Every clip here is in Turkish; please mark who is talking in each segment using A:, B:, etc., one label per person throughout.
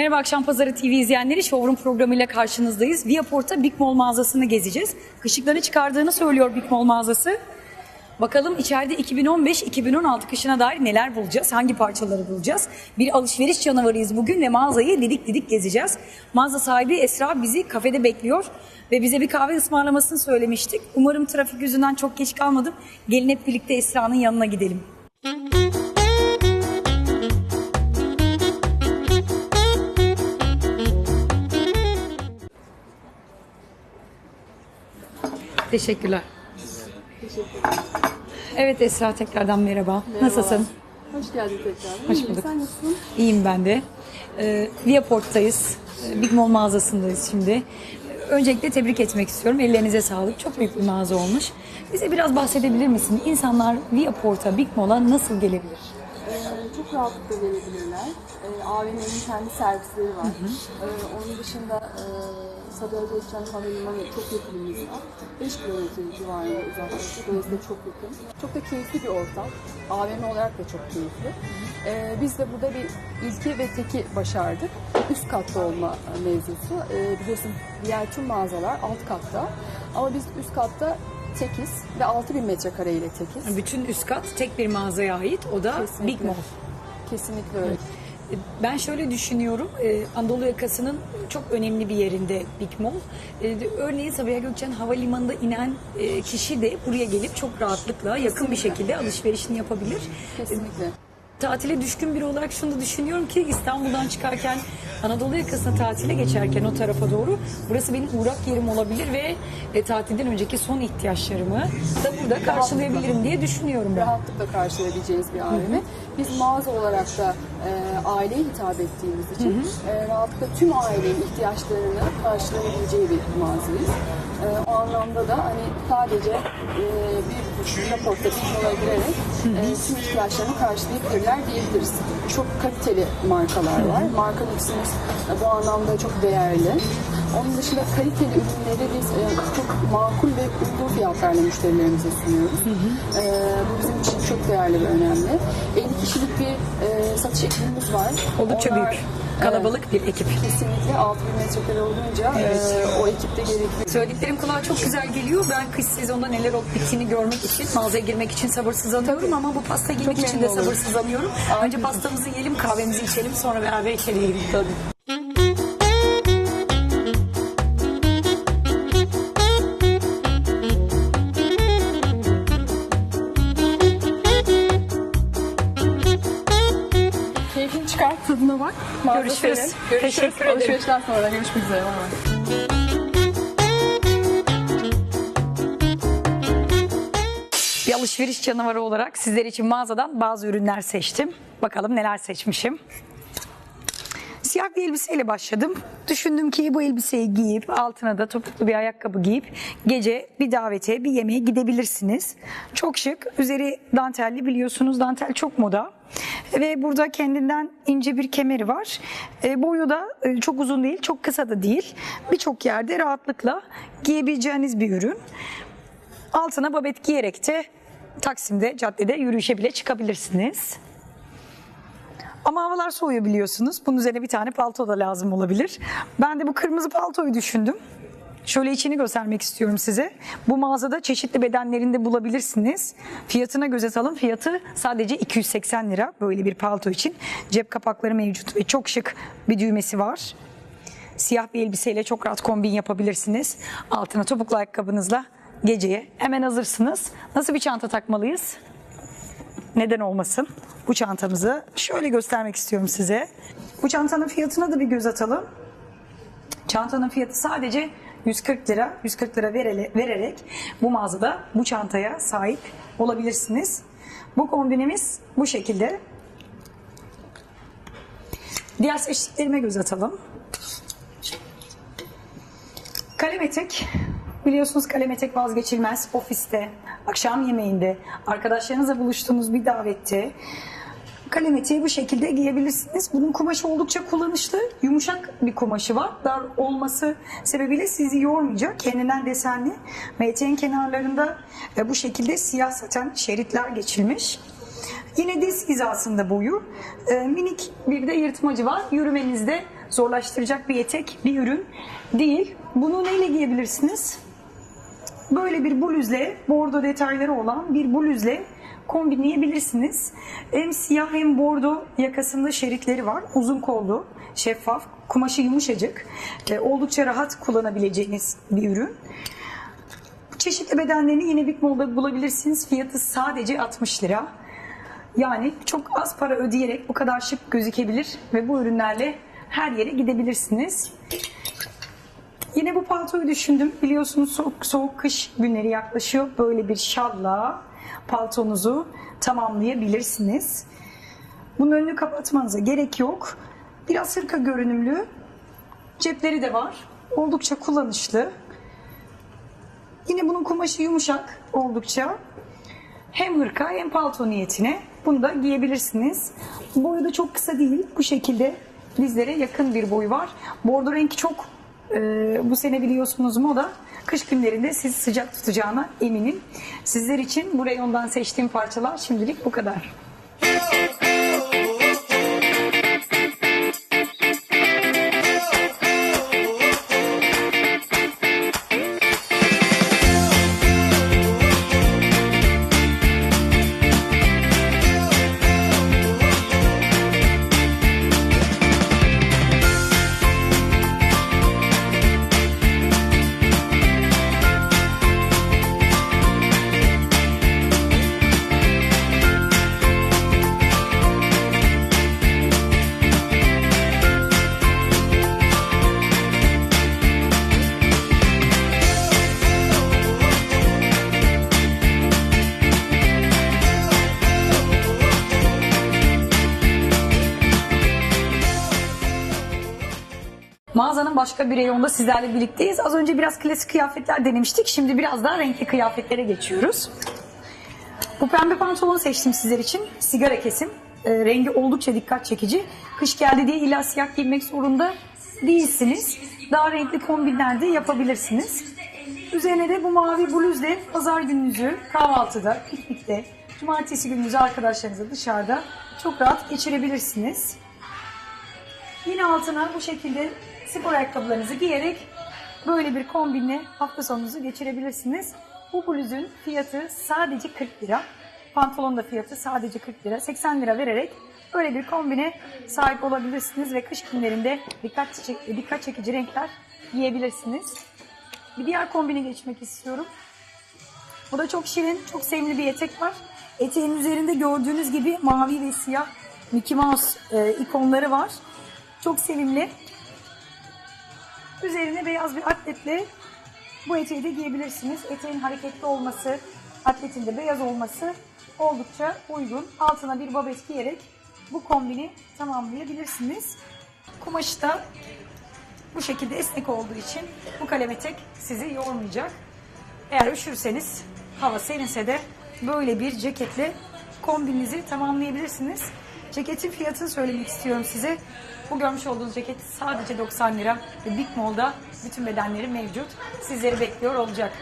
A: Merhaba Akşam Pazarı TV izleyenleri Showroom programıyla karşınızdayız. Viaport'ta Big Mall mağazasını gezeceğiz. Kışlıklarını çıkardığını söylüyor Big Mall mağazası. Bakalım içeride 2015-2016 kışına dair neler bulacağız, hangi parçaları bulacağız. Bir alışveriş canavarıyız bugün ve mağazayı didik didik gezeceğiz. Mağaza sahibi Esra bizi kafede bekliyor ve bize bir kahve ısmarlamasını söylemiştik. Umarım trafik yüzünden çok geç kalmadım. Gelin hep birlikte Esra'nın yanına gidelim. Teşekkürler. Evet Esra tekrardan merhaba. Nasılsın?
B: Hoş geldin tekrar.
A: Hoş
B: İyiyim,
A: bulduk.
B: Sen nasılsın?
A: İyiyim ben de. Ee, Viaport'tayız. Ee, Big Mall mağazasındayız şimdi. Öncelikle tebrik etmek istiyorum. Ellerinize sağlık. Çok büyük bir mağaza olmuş. Bize biraz bahsedebilir misin? İnsanlar Viaport'a, Big Mall'a nasıl gelebilir?
B: Ee, çok rahatlıkla gelebilirler. Ee, AVM'nin kendi servisleri var. Ee, onun dışında e, Gökçen Havalimanı çok yakınımız var. 5 kilometre civarında uzaklıkta. Dolayısıyla çok yakın. Çok da keyifli bir ortam. AVM olarak da çok keyifli. Ee, biz de burada bir ilki ve teki başardık. Üst katta olma mevzusu. Ee, biliyorsun diğer tüm mağazalar alt katta. Ama biz üst katta tekiz ve 6000 metrekare ile tekiz.
A: Bütün üst kat tek bir mağazaya ait. O da
B: Kesinlikle.
A: Big Mall.
B: Kesinlikle öyle.
A: Ben şöyle düşünüyorum, e, Anadolu yakasının çok önemli bir yerinde Big Mall. E, Örneğin Sabiha Gökçen Havalimanı'nda inen e, kişi de buraya gelip çok rahatlıkla yakın bir şekilde alışverişini yapabilir.
B: Kesinlikle.
A: Tatile düşkün biri olarak şunu da düşünüyorum ki İstanbul'dan çıkarken Anadolu yakasına tatile geçerken o tarafa doğru burası benim uğrak yerim olabilir ve e, tatilden önceki son ihtiyaçlarımı da burada karşılayabilirim diye düşünüyorum ben.
B: Rahatlıkla karşılayabileceğiniz bir AVM. Biz mağaza olarak da e, aileye hitap ettiğimiz için e, rahatlıkla tüm ailenin ihtiyaçlarını karşılayabileceği bir mağazayız. E, o anlamda da hani sadece e, bir raporta bir yola girerek e, tüm ihtiyaçlarını karşılayabilirler diyebiliriz. Çok kaliteli markalar var. Marka e, bu anlamda çok değerli. Onun dışında kaliteli ürünleri biz e, çok makul ve uygun fiyatlarla müşterilerimize sunuyoruz. E, bu bizim için çok değerli ve önemli. 50 kişilik bir e, satış ekibimiz var.
A: Oldukça
B: Onlar,
A: büyük, kalabalık bir ekip.
B: evet, kesinlikle 6000 metrekare olunca e, o ekipte gerekli.
A: Söylediklerim kulağa çok güzel geliyor. Ben kış sezonunda neler olup bittiğini görmek için, mağazaya girmek için sabırsızlanıyorum ama bu pasta yemek
B: Çok
A: için de
B: olurum.
A: sabırsızlanıyorum. Önce pastamızı yiyelim, kahvemizi içelim, sonra beraber içeri girelim. Tabii.
B: Bak. Mağaza
A: Görüşürüz.
B: senin.
A: Teşekkür ederim.
B: Alışverişten sonra görüşmek üzere. Bay bay.
A: Bir alışveriş canavarı olarak sizler için mağazadan bazı ürünler seçtim. Bakalım neler seçmişim. Siyah bir elbiseyle başladım. Düşündüm ki bu elbiseyi giyip altına da topuklu bir ayakkabı giyip gece bir davete bir yemeğe gidebilirsiniz. Çok şık. Üzeri dantelli biliyorsunuz dantel çok moda. Ve burada kendinden ince bir kemeri var. E, boyu da e, çok uzun değil, çok kısa da değil. Birçok yerde rahatlıkla giyebileceğiniz bir ürün. Altına babet giyerek de Taksim'de, caddede yürüyüşe bile çıkabilirsiniz. Ama havalar soğuyor biliyorsunuz. Bunun üzerine bir tane palto da lazım olabilir. Ben de bu kırmızı paltoyu düşündüm. Şöyle içini göstermek istiyorum size. Bu mağazada çeşitli bedenlerinde bulabilirsiniz. Fiyatına göz atalım. Fiyatı sadece 280 lira böyle bir palto için. Cep kapakları mevcut ve çok şık bir düğmesi var. Siyah bir elbiseyle çok rahat kombin yapabilirsiniz. Altına topuklu ayakkabınızla geceye hemen hazırsınız. Nasıl bir çanta takmalıyız? Neden olmasın? Bu çantamızı şöyle göstermek istiyorum size. Bu çantanın fiyatına da bir göz atalım. Çantanın fiyatı sadece 140 lira. 140 lira verele- vererek bu mağazada bu çantaya sahip olabilirsiniz. Bu kombinimiz bu şekilde. Diğer seçtiklerime göz atalım. Kalem etek. Biliyorsunuz kalem etek vazgeçilmez. Ofiste, akşam yemeğinde, arkadaşlarınızla buluştuğunuz bir davette. Kalem eteği bu şekilde giyebilirsiniz. Bunun kumaşı oldukça kullanışlı. Yumuşak bir kumaşı var. Dar olması sebebiyle sizi yormayacak. Kendinden desenli. Ve eteğin kenarlarında e, bu şekilde siyah saten şeritler geçilmiş. Yine diz hizasında boyu. E, minik bir de yırtmacı var. Yürümenizde zorlaştıracak bir etek, bir ürün değil. Bunu neyle giyebilirsiniz? Böyle bir bluzle, bordo detayları olan bir bluzle kombinleyebilirsiniz. Hem siyah hem bordo yakasında şeritleri var. Uzun kollu, şeffaf, kumaşı yumuşacık. E, oldukça rahat kullanabileceğiniz bir ürün. Çeşitli bedenlerini yine Big Mall'da bulabilirsiniz. Fiyatı sadece 60 lira. Yani çok az para ödeyerek bu kadar şık gözükebilir ve bu ürünlerle her yere gidebilirsiniz. Yine bu paltoyu düşündüm. Biliyorsunuz soğuk, soğuk kış günleri yaklaşıyor. Böyle bir şalla paltonuzu tamamlayabilirsiniz. Bunun önünü kapatmanıza gerek yok. Biraz hırka görünümlü. Cepleri de var. Oldukça kullanışlı. Yine bunun kumaşı yumuşak oldukça. Hem hırka hem palto niyetine bunu da giyebilirsiniz. Boyu da çok kısa değil. Bu şekilde dizlere yakın bir boyu var. Bordo renki çok e, bu sene biliyorsunuz moda. Kış günlerinde sizi sıcak tutacağına eminim. Sizler için bu reyondan seçtiğim parçalar şimdilik bu kadar. Mağazanın başka bir reyonunda sizlerle birlikteyiz. Az önce biraz klasik kıyafetler denemiştik. Şimdi biraz daha renkli kıyafetlere geçiyoruz. Bu pembe pantolonu seçtim sizler için. Sigara kesim. E, rengi oldukça dikkat çekici. Kış geldi diye illa siyah giymek zorunda değilsiniz. Daha renkli kombinler de yapabilirsiniz. Üzerine de bu mavi bluzle pazar gününüzü kahvaltıda, piknikte, cumartesi gününüzü arkadaşlarınızla dışarıda çok rahat geçirebilirsiniz. Yine altına bu şekilde spor ayakkabılarınızı giyerek böyle bir kombinle hafta sonunuzu geçirebilirsiniz. Bu bluzun fiyatı sadece 40 lira. Pantolonun da fiyatı sadece 40 lira. 80 lira vererek böyle bir kombine sahip olabilirsiniz ve kış günlerinde dikkat, çek- dikkat çekici renkler giyebilirsiniz. Bir diğer kombine geçmek istiyorum. Bu da çok şirin, çok sevimli bir etek var. Eteğin üzerinde gördüğünüz gibi mavi ve siyah Mickey Mouse e, ikonları var. Çok sevimli. Üzerine beyaz bir atletle bu eteği de giyebilirsiniz. Eteğin hareketli olması, atletin de beyaz olması oldukça uygun. Altına bir babet giyerek bu kombini tamamlayabilirsiniz. Kumaşı da bu şekilde esnek olduğu için bu kalem etek sizi yormayacak. Eğer üşürseniz, hava serinse de böyle bir ceketle kombinizi tamamlayabilirsiniz. Ceketin fiyatını söylemek istiyorum size. Bu görmüş olduğunuz ceket sadece 90 lira ve Big Mall'da bütün bedenleri mevcut. Sizleri bekliyor olacak.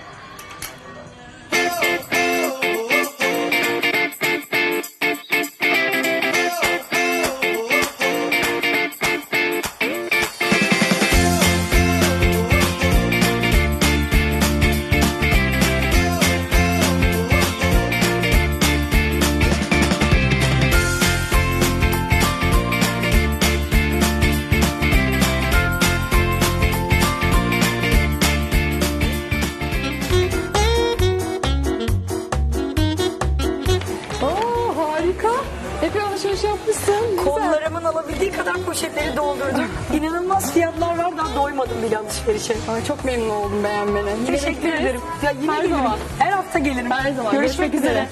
B: Yapmışsın.
A: Kollarımın alabildiği kadar poşetleri doldurdum. İnanılmaz fiyatlar var daha doymadım bile alışverişe.
B: Ay, çok memnun oldum beğenmene.
A: Teşekkür ederim. Ya yine
B: Her
A: gelirim.
B: zaman.
A: Her hafta gelirim.
B: Her zaman.
A: Görüşmek,
B: Görüşmek
A: üzere.
B: üzere.